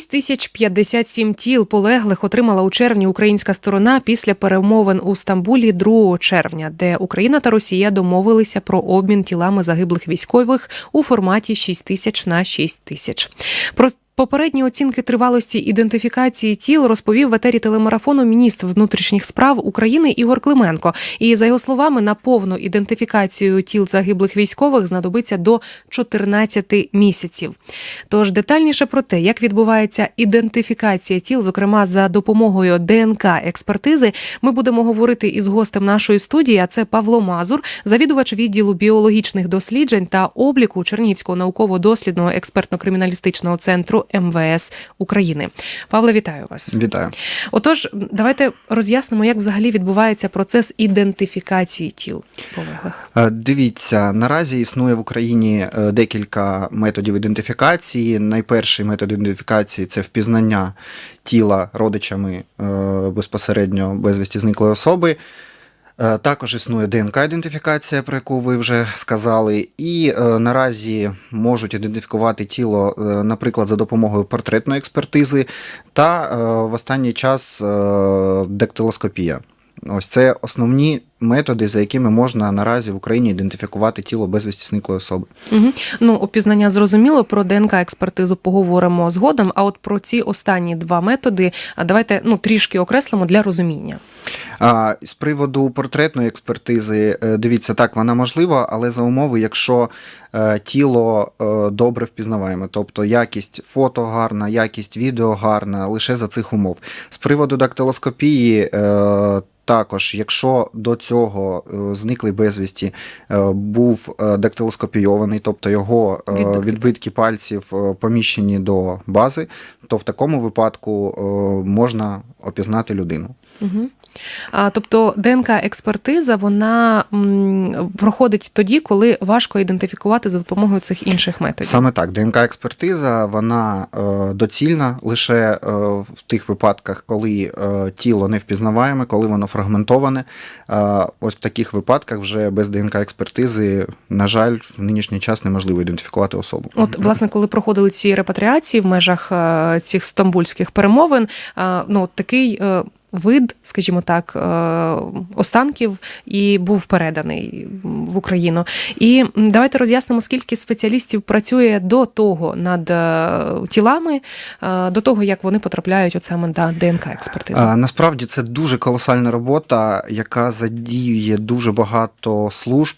6057 тіл полеглих отримала у червні українська сторона після перемовин у Стамбулі 2 червня, де Україна та Росія домовилися про обмін тілами загиблих військових у форматі 6 тисяч на 6 тисяч. Попередні оцінки тривалості ідентифікації тіл розповів в етері телемарафону міністр внутрішніх справ України Ігор Клименко. І за його словами, на повну ідентифікацію тіл загиблих військових знадобиться до 14 місяців. Тож детальніше про те, як відбувається ідентифікація тіл, зокрема за допомогою ДНК експертизи, ми будемо говорити із гостем нашої студії. А це Павло Мазур, завідувач відділу біологічних досліджень та обліку Чернігівського науково-дослідного експертно-криміналістичного центру МВС України. Павло, вітаю вас. Вітаю. Отож, давайте роз'яснимо, як взагалі відбувається процес ідентифікації тіл полеглих. Е, Дивіться, наразі існує в Україні е, декілька методів ідентифікації. Найперший метод ідентифікації це впізнання тіла родичами е, безпосередньо безвісті зниклої особи. Е, Також існує ДНК-ідентифікація, про яку ви вже сказали, і е, наразі можуть ідентифікувати тіло, е, наприклад, за допомогою портретної експертизи, та в останній час дактилоскопія. Ось це основні методи, за якими можна наразі в Україні ідентифікувати тіло безвісті зниклої особи. Угу. Ну, опізнання зрозуміло, про ДНК експертизу поговоримо згодом. А от про ці останні два методи давайте ну трішки окреслимо для розуміння. А з приводу портретної експертизи, е, дивіться, так, вона можлива, але за умови, якщо е, тіло е, добре впізнаваємо, тобто якість фото гарна, якість відео гарна, лише за цих умов. З приводу дактилоскопії. Також, якщо до цього е, зниклий безвісті е, був е, дактилоскопійований, тобто його Відбитки. відбитки пальців поміщені до бази, то в такому випадку можна опізнати людину. Угу. Тобто ДНК експертиза вона проходить тоді, коли важко ідентифікувати за допомогою цих інших методів. Саме так, ДНК-експертиза вона е, доцільна лише е, в тих випадках, коли е, тіло не впізнаваємо, коли воно фрагментоване. Ось в таких випадках вже без ДНК-експертизи, на жаль, в нинішній час неможливо ідентифікувати особу. От, власне, коли проходили ці репатріації в межах цих стамбульських перемовин, ну такий. Вид, скажімо так, е, останків і був переданий в Україну. І давайте роз'яснимо, скільки спеціалістів працює до того над е, тілами, е, до того як вони потрапляють от саме на ДНК експертизу. Насправді це дуже колосальна робота, яка задіює дуже багато служб,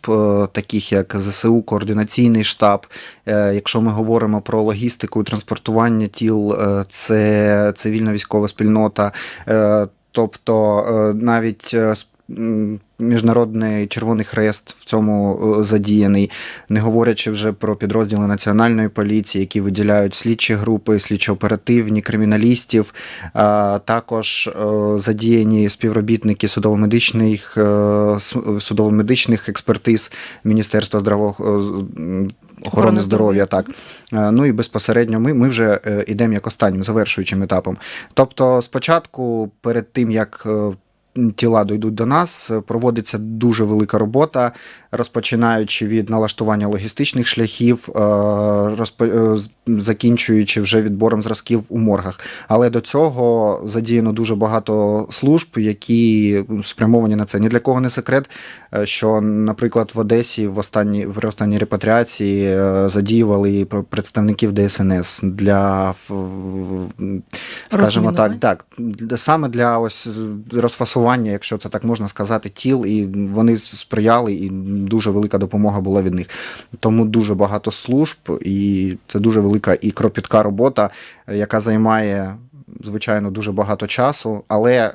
таких як ЗСУ, координаційний штаб. Якщо ми говоримо про логістику і транспортування тіл, це цивільна військова спільнота. Тобто е, навіть е, Міжнародний Червоний Хрест в цьому е, задіяний, не говорячи вже про підрозділи національної поліції, які виділяють слідчі групи, слідчо-оперативні, криміналістів. А також задіяні співробітники судово-медичних, судово-медичних експертиз Міністерства здраво... е, охорони здоров'я. Так. Е, Ну і безпосередньо ми, ми вже е, йдемо як останнім завершуючим етапом. Тобто, спочатку, перед тим як е, тіла дійдуть до нас, проводиться дуже велика робота, розпочинаючи від налаштування логістичних шляхів, е, розпо- е, закінчуючи вже відбором зразків у моргах. Але до цього задіяно дуже багато служб, які спрямовані на це. Ні для кого не секрет, е, що, наприклад, в Одесі в останній при останній репатріації задіювали представників ДСНС для скажімо так, так саме для ось розфасування, якщо це так можна сказати, тіл, і вони сприяли, і дуже велика допомога була від них. Тому дуже багато служб, і це дуже велика і кропітка робота, яка займає. Звичайно, дуже багато часу, але е,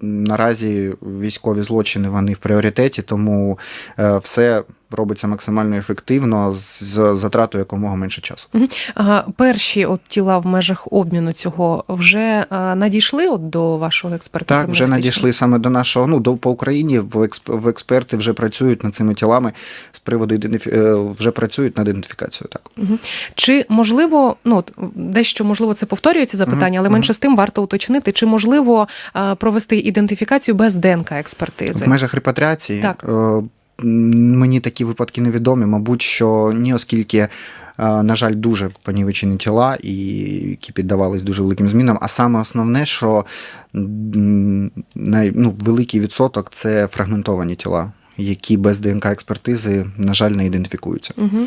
наразі військові злочини вони в пріоритеті, тому е, все робиться максимально ефективно з затратою якомога менше часу. Ага, перші от тіла в межах обміну цього вже е, надійшли от до вашого експерта? Так, вже надійшли саме до нашого. Ну до по Україні в експ, експерти вже працюють над цими тілами з приводу ідентифі... е, вже працюють над ідентифікацією. Так. Чи можливо, ну от дещо можливо це повторюється запитання, але менше з тим варто уточнити, чи можливо е, провести ідентифікацію без ДНК експертизи? в межах репатріації Так. Мені такі випадки невідомі. Мабуть, що ні, оскільки, е, на жаль, дуже понівечені тіла, і які піддавались дуже великим змінам. А саме основне, що най, ну, великий відсоток це фрагментовані тіла. Які без ДНК експертизи, на жаль, не ідентифікуються. Угу.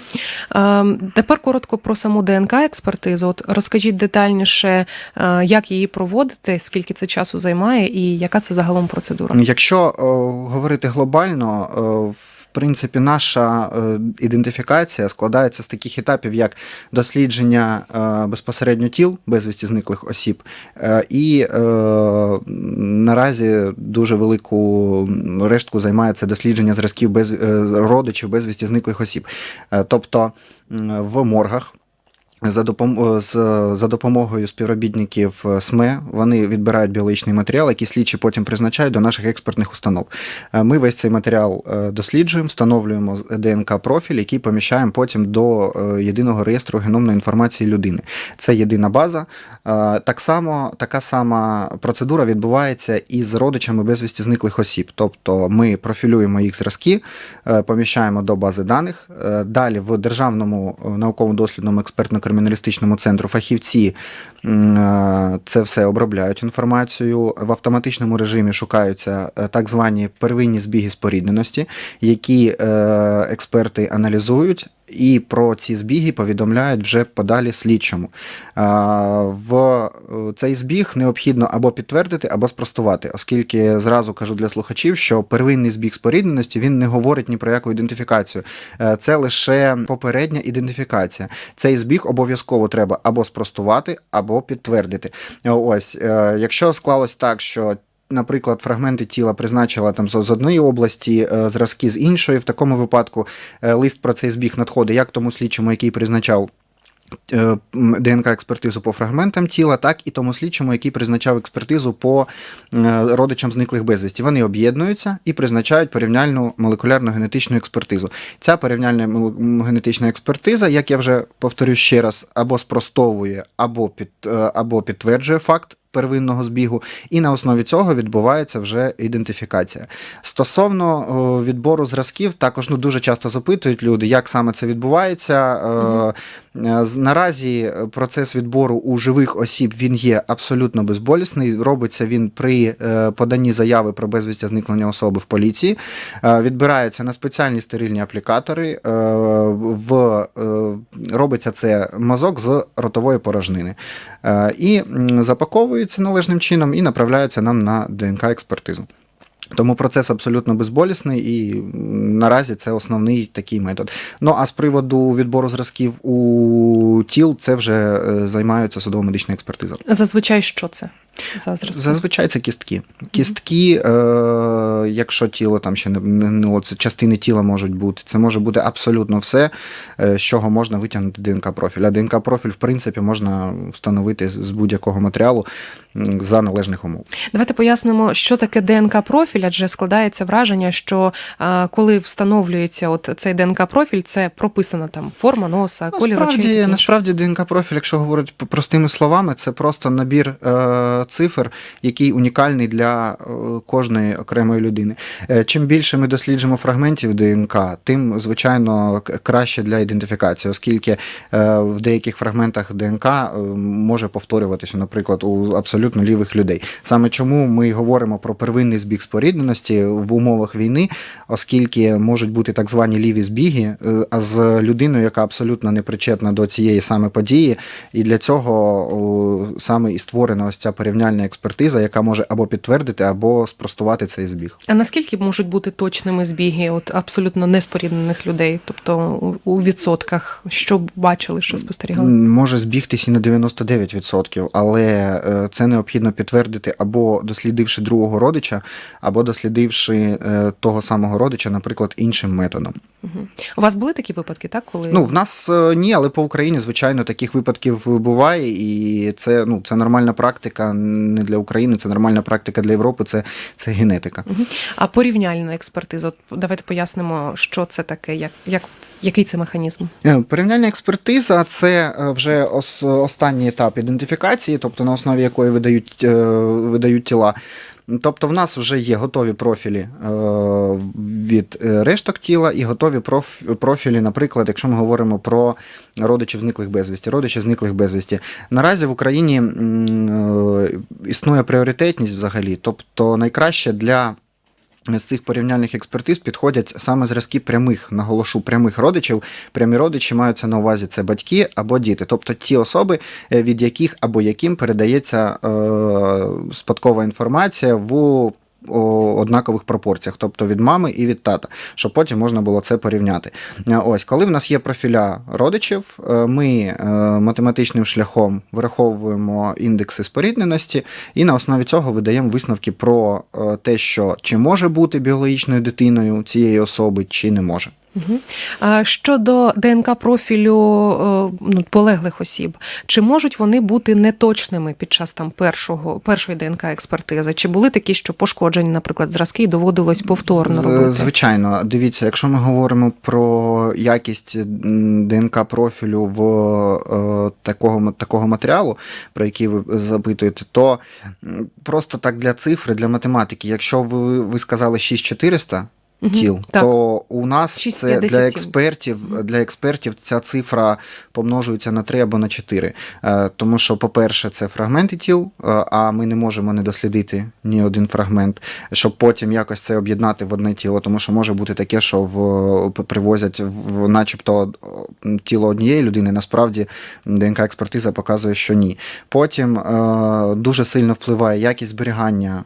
Е, тепер коротко про саму ДНК експертизу. От розкажіть детальніше, е, як її проводити, скільки це часу займає, і яка це загалом процедура? Якщо е, говорити глобально, е, в принципі, наша е, ідентифікація складається з таких етапів, як дослідження е, безпосередньо тіл безвісті зниклих осіб, е, і наразі дуже велику рештку займає це дослідження зразків без родичів безвісті зниклих осіб. Тобто в моргах. За, допом... з, за допомогою співробітників е, СМЕ вони відбирають біологічний матеріал, який слідчі потім призначають до наших експертних установ. Е, Ми весь цей матеріал е, досліджуємо, встановлюємо ДНК-профіль, який поміщаємо потім до е, єдиного реєстру геномної інформації людини. Це єдина база. Е, Так само така сама процедура відбувається і з родичами безвісті зниклих осіб. Тобто ми профілюємо їх зразки, е, поміщаємо до бази даних. Е, Далі в державному е, науково-дослідному експертно-криміналістичному центру фахівці е, це все обробляють інформацію. В автоматичному режимі шукаються е, так звані первинні збіги спорідненості, які е, експерти аналізують. І про ці збіги повідомляють вже подалі слідчому. В е, цей збіг необхідно або підтвердити, або спростувати, оскільки зразу кажу для слухачів, що первинний збіг спорідненості він не говорить ні про яку ідентифікацію. Е, Це лише попередня ідентифікація. Цей збіг обов'язково треба або спростувати, або підтвердити. Е, Ось, якщо склалось так, що Наприклад, фрагменти тіла призначила там з одної області, е, зразки з іншої. В такому випадку е, лист про цей збіг надходить як тому слідчому, який призначав е, ДНК-експертизу по фрагментам тіла, так і тому слідчому, який призначав експертизу по родичам зниклих безвісті. Вони об'єднуються і призначають порівняльну молекулярну генетичну експертизу. Ця порівняльна генетична експертиза, як я вже повторю ще раз, або спростовує, або під або підтверджує факт. Первинного збігу, і на основі цього відбувається вже ідентифікація. Стосовно о, відбору зразків, також ну дуже часто запитують люди, як саме це відбувається. Е, Наразі процес відбору у живих осіб він є абсолютно безболісний. Робиться він при е, поданні заяви про безвістя зникнення особи в поліції. Відбирається на спеціальні стерильні аплікатори. В, робиться це мазок з ротової порожнини. Е, І запаковуються належним чином і направляються нам на ДНК-експертизу. Тому процес абсолютно безболісний, і наразі це основний такий метод. Ну а з приводу відбору зразків у тіл, це вже е, займаються судово-медична експертиза. Зазвичай що це за зразки? Зазвичай це кістки. Кістки, е, якщо тіло там ще не не гнило, це частини тіла можуть бути. Це може бути абсолютно все, е, з чого можна витягнути ДНК-профіль. А ДНК-профіль, в принципі, можна встановити з будь-якого матеріалу за належних умов. Давайте пояснимо, що таке ДНК-профіль, адже складається враження, що а, коли встановлюється от цей ДНК-профіль, це прописана там форма носа, колір очей. Насправді, насправді ДНК-профіль, якщо говорити простими словами, це просто набір е, цифр, який унікальний для е, кожної окремої людини. Е, чим більше ми досліджуємо фрагментів ДНК, тим, звичайно, краще для ідентифікації, оскільки е, в деяких фрагментах ДНК може повторюватися, наприклад, у абсолютно лівих людей. Саме чому ми говоримо про первинний збіг спорідненості в умовах війни, оскільки можуть бути так звані ліві збіги, а з людиною, яка абсолютно не причетна до цієї саме події, і для цього саме і створена ось ця порівняльна експертиза, яка може або підтвердити, або спростувати цей збіг. А наскільки можуть бути точними збіги от абсолютно неспоріднених людей? Тобто у, відсотках, що бачили, що спостерігали? Може збігтися і на 99%, але е, це необхідно підтвердити або дослідивши другого родича, або дослідивши е, того самого родича, наприклад, іншим методом. Мгм. У вас були такі випадки, так? Коли Ну, в нас е, ні, але по Україні, звичайно, таких випадків буває, і це, ну, це нормальна практика не для України, це нормальна практика для Європи, це, це генетика. Мгм. А порівняльна експертиза, от давайте пояснимо, що це таке, як, як, який це механізм. Е, Порівняльна експертиза це е, вже ос- останній етап ідентифікації, тобто на основі якої видають, видають тіла. Тобто, в нас вже є готові профілі е, від е, решток тіла і готові проф- профілі, наприклад, якщо ми говоримо про родичів зниклих безвісті, родичів зниклих безвісті. Наразі в Україні е, існує пріоритетність взагалі, тобто найкраще для. З цих порівняльних експертиз підходять саме зразки прямих, наголошу, прямих родичів. Прямі родичі маються на увазі це батьки або діти, тобто ті особи, е, від яких або яким передається е, спадкова інформація в однакових пропорціях, тобто від мами і від тата, щоб потім можна було це порівняти. Е, Ось, коли в нас є профіля родичів, е, ми е, математичним шляхом враховуємо індекси спорідненості і на основі цього видаємо висновки про те, що чи може бути біологічною дитиною цієї особи, чи не може. А щодо ДНК профілю е, ну, полеглих осіб, чи можуть вони бути неточними під час там першого першої ДНК експертизи? Чи були такі, що пошкоджені, наприклад, зразки і доводилось повторно робити? Звичайно, дивіться, якщо ми говоримо про якість ДНК профілю в е, такого, такого матеріалу, про який ви запитуєте, то просто так для цифри, для математики, якщо ви, ви сказали 6400 Мгм, тіл, так. то у нас це 6,57. для експертів, для експертів ця цифра помножується на 3 або на 4. Е, Тому що, по-перше, це фрагменти тіл, е, а ми не можемо не дослідити ні один фрагмент, щоб потім якось це об'єднати в одне тіло, тому що може бути таке, що в привозять в начебто тіло однієї людини, насправді ДНК-експертиза показує, що ні. Потім е, дуже сильно впливає якість зберігання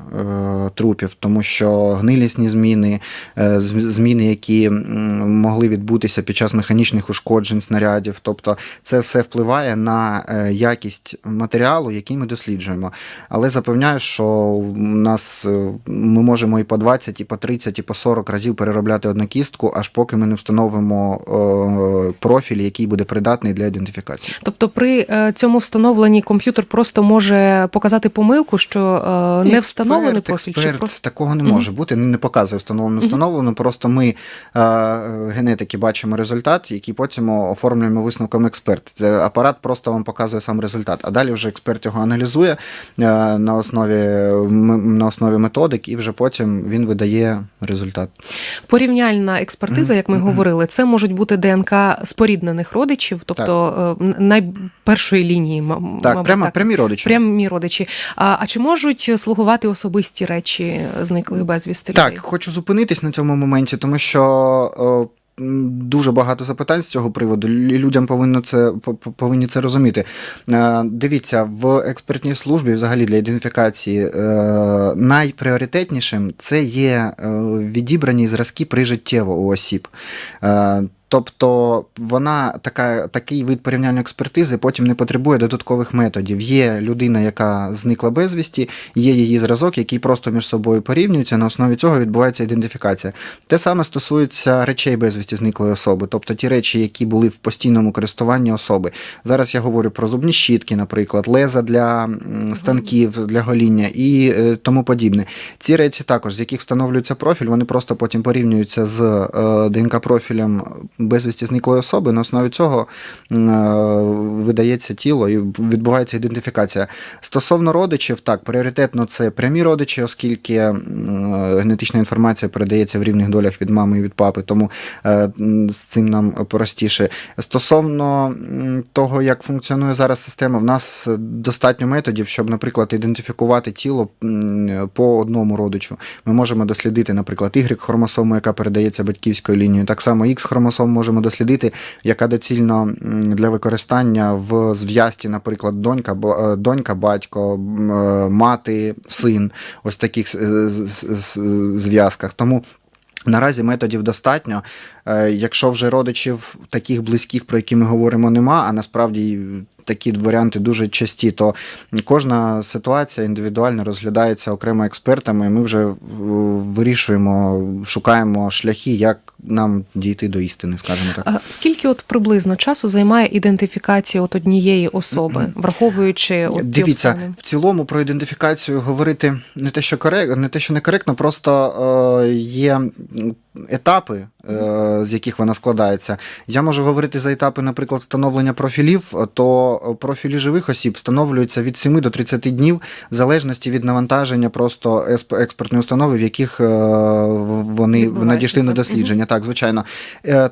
трупів, тому що гнилісні зміни, зміни, які могли відбутися під час механічних ушкоджень снарядів. Тобто це все впливає на е, якість матеріалу, який ми досліджуємо. Але запевняю, що в нас е, ми можемо і по 20, і по 30, і по 40 разів переробляти одну кістку, аж поки ми не встановимо е, профіль, який буде придатний для ідентифікації. Тобто, при е, цьому встановленні комп'ютер просто може показати помилку, що е, не встановлений Експерт, профіль, чи просто такого не може бути. Не показує встановлено, Мгм. Встановлено. Просто ми е, генетики бачимо результат, який потім оформлюємо висновком експерт. Е, Апарат просто вам показує сам результат. А далі вже експерт його аналізує е, на основі на основі методик, і вже потім він видає результат. порівняльна експертиза, як ми говорили, це можуть бути ДНК споріднених родичів, тобто е, найпершої лінії, Так, мабуть, прямо так. прямі родичі. Прямі родичі. А, а чи можуть слугувати особисті речі зниклих безвісти людей? Так, хочу зупинитись на цьому моменті, тому що. е, Дуже багато запитань з цього приводу. і Людям повинно це по- по- повинні це розуміти. Е, Дивіться, в експертній службі, взагалі для ідентифікації, е, найпріоритетнішим це є відібрані зразки прижиттєво у осіб. Тобто вона така, такий вид порівняльної експертизи потім не потребує додаткових методів. Є людина, яка зникла безвісті, є її зразок, який просто між собою порівнюється. На основі цього відбувається ідентифікація. Те саме стосується речей безвісті зниклої особи, тобто ті речі, які були в постійному користуванні особи. Зараз я говорю про зубні щітки, наприклад, леза для станків, для гоління і е, тому подібне. Ці речі також, з яких встановлюється профіль, вони просто потім порівнюються з е, ДНК-профілем безвісті зниклої особи. На основі цього е, видається тіло і відбувається ідентифікація. Стосовно родичів, так, пріоритетно це прямі родичі, оскільки е, генетична інформація передається в рівних долях від мами і від папи, тому е, з цим нам простіше. Стосовно того, як функціонує зараз система, в нас достатньо методів, щоб, наприклад, ідентифікувати тіло по одному родичу. Ми можемо дослідити, наприклад, Y-хромосому, яка передається батьківською лінією. Так само X-хромосому можемо дослідити, яка доцільно для використання в зв'язці, наприклад, донька, е, донька, батько, е, мати, син, ось таких е, зв'язках. Тому. Наразі методів достатньо. Якщо вже родичів таких близьких, про які ми говоримо, нема, а насправді такі варіанти дуже часті, то кожна ситуація індивідуально розглядається окремо експертами. і Ми вже вирішуємо, шукаємо шляхи, як нам дійти до істини, скажімо так. А скільки от приблизно часу займає ідентифікація от однієї особи, враховуючи от Дивіться, обставини? в цілому про ідентифікацію говорити не те, що корек... не те, що некоректно, просто е, є етапи, е, з яких вона складається. Я можу говорити за етапи, наприклад, встановлення профілів, то профілі живих осіб встановлюються від 7 до 30 днів, в залежності від навантаження просто експертної установи, в яких е, вони надійшли на дослідження. Так, звичайно. Е,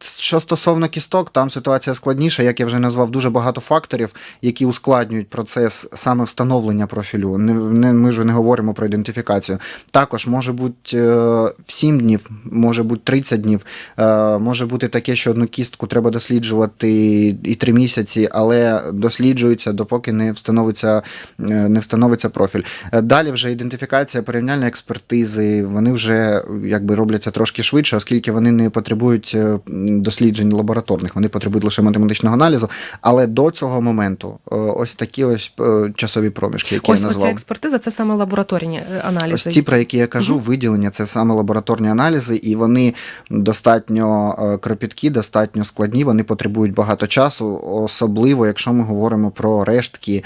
що стосовно кісток, там ситуація складніша, як я вже назвав, дуже багато факторів, які ускладнюють процес саме встановлення профілю. Не, ми ж не говоримо про ідентифікацію. Також може бути е, 7 днів, може бути 30 днів, е, може бути таке, що одну кістку треба досліджувати і 3 місяці, але досліджується, допоки не встановиться, е, не встановиться профіль. Е, Далі вже ідентифікація, порівняльні експертизи, вони вже якби робляться трошки швидше, оскільки вони не потребують досліджень лабораторних, вони потребують лише математичного аналізу. Але до цього моменту ось такі ось часові проміжки, які Ось я назвав. експертиза це саме лабораторні аналізи. Ось ті, про які я кажу, Мгм. виділення це саме лабораторні аналізи, і вони достатньо е, кропіткі, достатньо складні. Вони потребують багато часу, особливо якщо ми говоримо про рештки.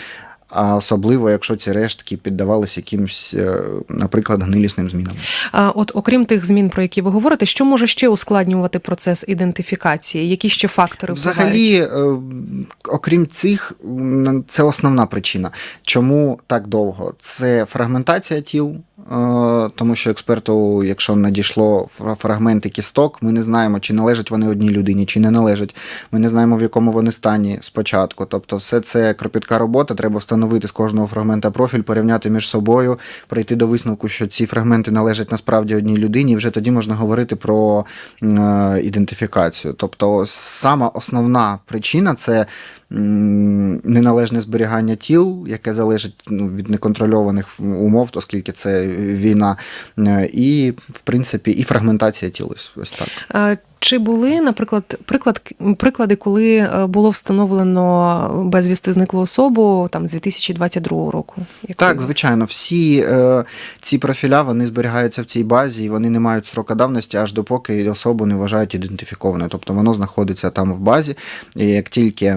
А особливо, якщо ці рештки піддавалися якимось, е, наприклад, гнилісним змінам. А от окрім тих змін, про які ви говорите, що може ще ускладнювати процес ідентифікації? Які ще фактори? Взагалі, е, окрім цих, це основна причина. Чому так довго? Це фрагментація тіл, тому що експерту, якщо надійшло фрагменти кісток, ми не знаємо, чи належать вони одній людині, чи не належать. Ми не знаємо, в якому вони стані спочатку. Тобто, все це кропітка робота. Треба встановити з кожного фрагмента профіль, порівняти між собою, прийти до висновку, що ці фрагменти належать насправді одній людині, і вже тоді можна говорити про е, ідентифікацію. Тобто, сама основна причина це неналежне зберігання тіл, яке залежить ну, від неконтрольованих умов, оскільки це війна, е, і, в принципі, і фрагментація тіл. Ось, так. Чи були, наприклад, приклад, приклади, коли е, було встановлено безвісти зниклу особу там з 2022 року? Якої- Так, звичайно, всі е, ці профіля вони зберігаються в цій базі, і вони не мають срока давності, аж допоки особу не вважають ідентифікованою. Тобто воно знаходиться там в базі, і як тільки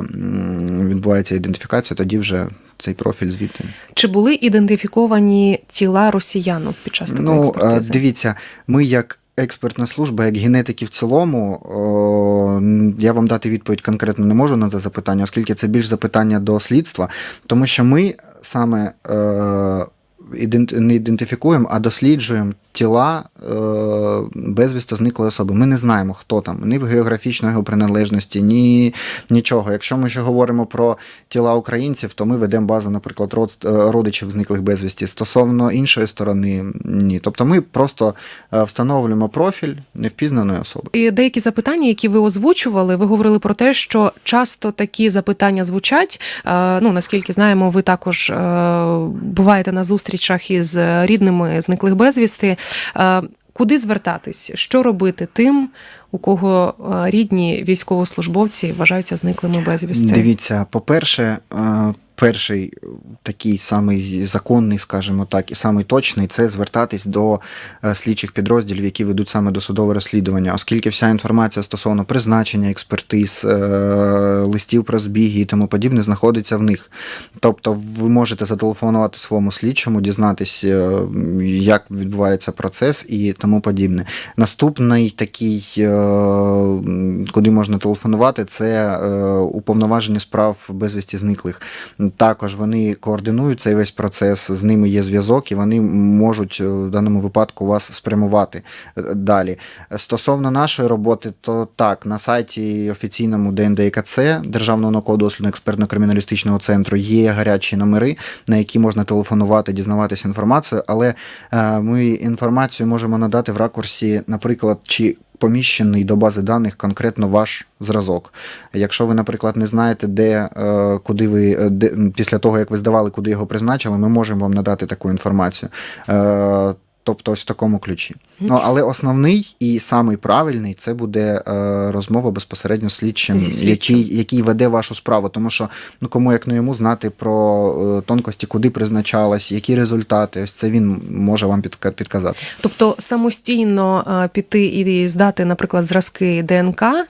відбувається ідентифікація, тоді вже цей профіль звідти. Чи були ідентифіковані тіла росіян під час такої Ну, е, експертизи? дивіться, ми як. Експертна служба, як генетики в цілому, о, я вам дати відповідь конкретно не можу на це запитання, оскільки це більш запитання до слідства, тому що ми саме е, не ідентифікуємо, а досліджуємо тіла е, безвісто зниклої особи. Ми не знаємо, хто там, ні географічної приналежності, ні нічого. Якщо ми ще говоримо про тіла українців, то ми ведемо базу, наприклад, е, родичів зниклих безвісті. Стосовно іншої сторони, ні. Тобто ми просто е, встановлюємо профіль невпізнаної особи. І деякі запитання, які ви озвучували, ви говорили про те, що часто такі запитання звучать. Ну наскільки знаємо, ви також буваєте на зустрічах із рідними зниклих безвісти. Е, Куди звертатись? Що робити тим, у кого е, рідні військовослужбовці вважаються зниклими безвісти? Дивіться, по-перше, е, перший такий самий законний, скажімо так, і самий точний це звертатись до е, слідчих підрозділів, які ведуть саме досудове розслідування, оскільки вся інформація стосовно призначення експертиз, листів про збіги і тому подібне знаходиться в них. Тобто, ви можете зателефонувати своєму слідчому, дізнатись, як відбувається процес і тому подібне. Наступний такий, куди можна телефонувати, це е, уповноважені справ безвісті зниклих. Також вони координують цей весь процес, з ними є зв'язок, і вони можуть е, в даному випадку вас спрямувати е, далі. Стосовно нашої роботи, то так, на сайті офіційному ДНДКЦ Державного науково-дослідно експертно-криміналістичного центру є гарячі номери, на які можна телефонувати, дізнаватися інформацію, але ми інформацію можемо надати в ракурсі, наприклад, чи поміщений до бази даних конкретно ваш зразок. Якщо ви, наприклад, не знаєте, де, е, куди ви е, де, після того, як ви здавали, куди його призначили, ми можемо вам надати таку інформацію. Тобто ось в такому ключі. Ну, але основний і самий правильний це буде е, розмова безпосередньо з слідчим, слідчим. Який, який веде вашу справу. Тому що ну кому як не йому знати про е, тонкості, куди призначалась, які результати. Ось це він може вам підка- підказати. Тобто самостійно е, піти і здати, наприклад, зразки ДНК е,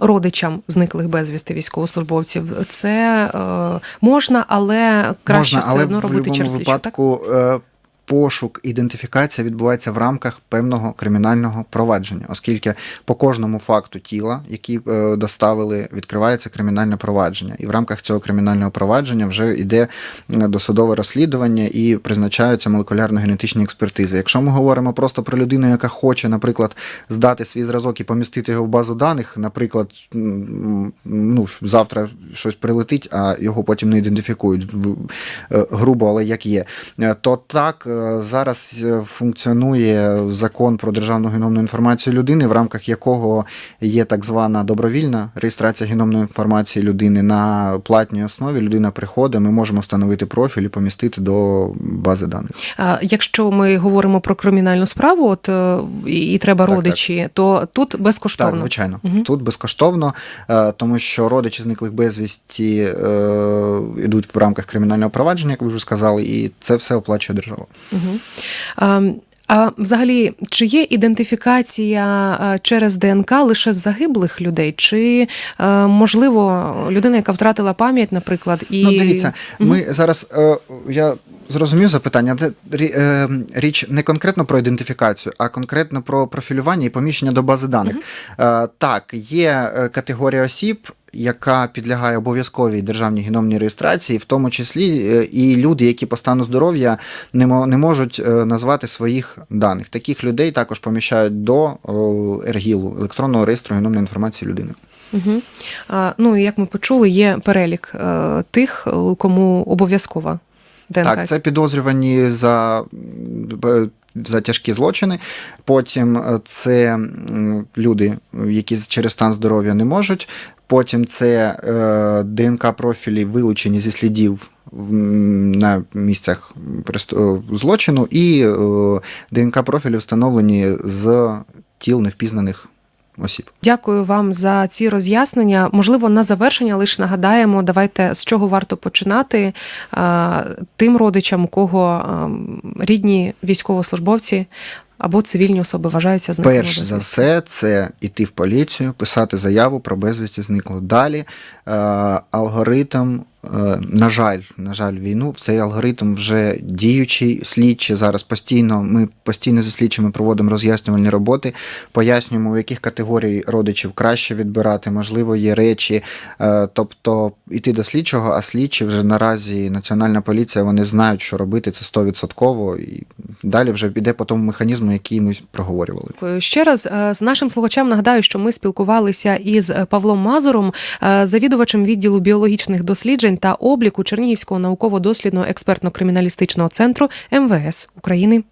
родичам зниклих безвісти військовослужбовців, це е, можна, але краще Можна, все але одно робити через слідчу. Так? випадку. е, пошук, ідентифікація відбувається в рамках певного кримінального провадження, оскільки по кожному факту тіла, який е, доставили, відкривається кримінальне провадження. І в рамках цього кримінального провадження вже йде досудове розслідування і призначаються молекулярно-генетичні експертизи. Якщо ми говоримо просто про людину, яка хоче, наприклад, здати свій зразок і помістити його в базу даних, наприклад, ну, завтра щось прилетить, а його потім не ідентифікують е, грубо, але як є, Е, то так е, зараз функціонує закон про державну геномну інформацію людини, в рамках якого є так звана добровільна реєстрація геномної інформації людини на платній основі. Людина приходить, ми можемо встановити профіль і помістити до бази даних. А Якщо ми говоримо про кримінальну справу, от і треба Так, так. родичі, то тут безкоштовно. Так, звичайно. Мгм. Тут безкоштовно, тому що родичі зниклих безвісті е, йдуть в рамках кримінального провадження, як ви вже сказали, і це все оплачує держава. Угу. А, а взагалі, чи є ідентифікація через ДНК лише загиблих людей, чи е, можливо людина, яка втратила пам'ять, наприклад, і Ну, дивіться, ми зараз е, я зрозумів запитання. Е, річ не конкретно про ідентифікацію, а конкретно про профілювання і поміщення до бази даних. Е, так, є е, категорія осіб. Яка підлягає обов'язковій державній геномній реєстрації, в тому числі і люди, які по стану здоров'я не, мо- не можуть назвати своїх даних. Таких людей також поміщають до ЕРГІЛу, електронного реєстру геномної інформації людини. Угу. Ну і як ми почули, є перелік тих, кому обов'язкова ДНК. Так, це підозрювані за, за тяжкі злочини. Потім е, це люди, які через стан здоров'я не можуть. Потім це е, ДНК профілі вилучені зі слідів на місцях е, злочину, і е, ДНК профілі встановлені з тіл невпізнаних осіб. Дякую вам за ці роз'яснення. Можливо, на завершення лише нагадаємо, давайте з чого варто починати тим родичам, у кого рідні військовослужбовці або цивільні особи вважаються зниклими. Перш за все, це йти в поліцію, писати заяву про безвісті зникло. Далі е, алгоритм, е, на жаль, на жаль, війну, в цей алгоритм вже діючий, слідчі зараз постійно. Ми постійно зі слідчими проводимо роз'яснювальні роботи, пояснюємо, у яких категорій родичів краще відбирати, можливо, є речі. Е, тобто йти до слідчого, а слідчі вже наразі Національна поліція вони знають, що робити це 100%, і далі вже піде по тому механізму, який ми проговорювали. Ще раз е, з нашим слухачам нагадаю, що ми спілкувалися із е, Павлом Мазуром, е, завідувачем відділу біологічних досліджень та обліку Чернігівського науково-дослідного експертно-криміналістичного центру МВС України.